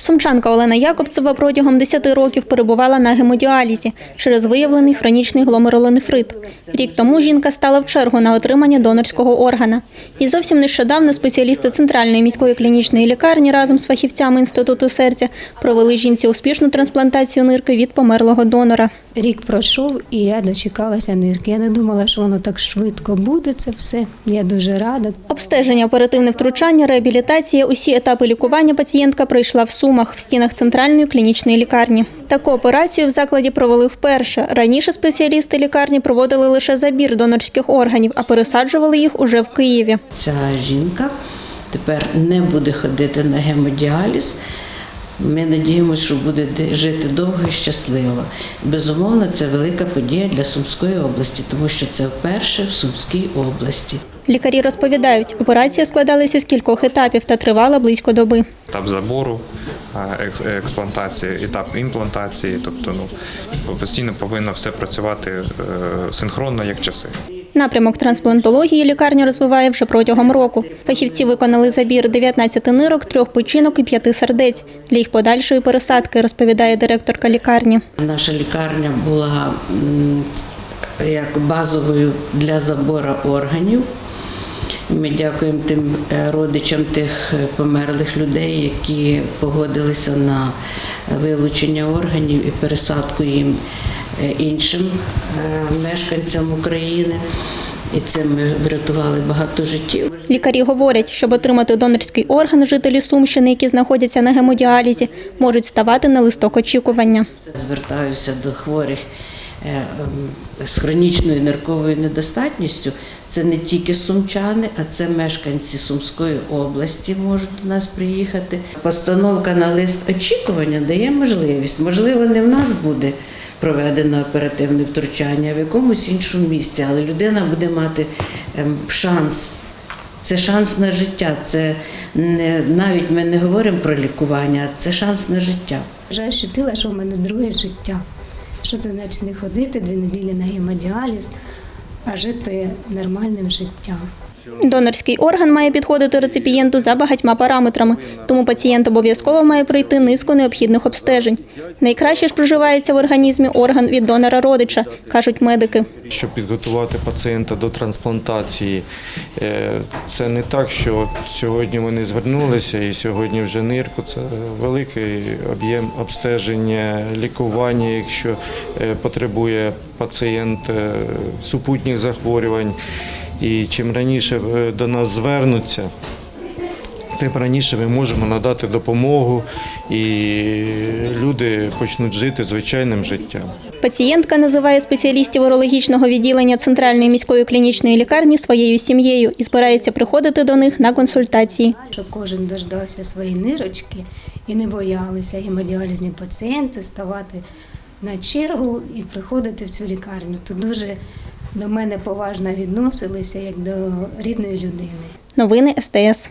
Сумчанка Олена Якобцева протягом 10 років перебувала на гемодіалізі через виявлений хронічний гломеролонефрит. Рік тому жінка стала в чергу на отримання донорського органа. І зовсім нещодавно спеціалісти Центральної міської клінічної лікарні разом з фахівцями Інституту серця провели жінці успішну трансплантацію нирки від померлого донора. Рік пройшов, і я дочекалася нирки. Я не думала, що воно так швидко буде. Це все. Я дуже рада. Обстеження, оперативне втручання, реабілітація, усі етапи лікування пацієнтка пройшла в Сумах в стінах центральної клінічної лікарні. Таку операцію в закладі провели вперше. Раніше спеціалісти лікарні проводили лише забір донорських органів, а пересаджували їх уже в Києві. Ця жінка тепер не буде ходити на гемодіаліз. Ми надіємося, що буде жити довго і щасливо. Безумовно, це велика подія для Сумської області, тому що це вперше в Сумській області. Лікарі розповідають, операція складалася з кількох етапів та тривала близько доби. етап забору, екс- експлантації, етап імплантації. Тобто, ну постійно повинно все працювати е, синхронно, як часи. Напрямок трансплантології лікарня розвиває вже протягом року. Фахівці виконали забір 19 нирок, трьох печінок і п'яти сердець для їх подальшої пересадки, розповідає директорка лікарні. Наша лікарня була як базовою для забору органів. Ми дякуємо тим е, родичам тих е, померлих людей, які погодилися на вилучення органів і пересадку їм е, іншим е, мешканцям України. І цим ми врятували багато життів. Лікарі говорять, щоб отримати донорський орган, жителі Сумщини, які знаходяться на гемодіалізі, можуть ставати на листок очікування. Звертаюся до хворих е, ем, з хронічною нирковою недостатністю. Це не тільки сумчани, а це мешканці Сумської області можуть до нас приїхати. Постановка на лист очікування дає можливість. Можливо, не в нас буде проведено оперативне втручання, в якомусь іншому місці, але людина буде мати ем, шанс це шанс на життя. Це не навіть ми не говоримо про лікування, це шанс на життя. Вже ощутила, що в мене друге життя. Що це значить не ходити дві неділі на гемодіаліз, а жити нормальним життям. Донорський орган має підходити реципієнту за багатьма параметрами, тому пацієнт обов'язково має пройти низку необхідних обстежень. Найкраще ж проживається в організмі орган від донора родича, кажуть медики. Щоб підготувати пацієнта до трансплантації, е, це не так, що сьогодні вони звернулися і сьогодні вже нирку. Це великий об'єм обстеження, лікування, якщо е, потребує пацієнт е, супутніх захворювань. І чим раніше е, до нас звернуться, тим раніше ми можемо надати допомогу, і люди почнуть жити звичайним життям. Пацієнтка називає спеціалістів урологічного відділення Центральної міської клінічної лікарні своєю сім'єю і збирається приходити до них на консультації. Щоб кожен дождався своєї нирочки і не боялися гемодіалізні пацієнти ставати на чергу і приходити в цю лікарню. Тут дуже до мене поважно відносилися як до рідної людини. Новини СТС.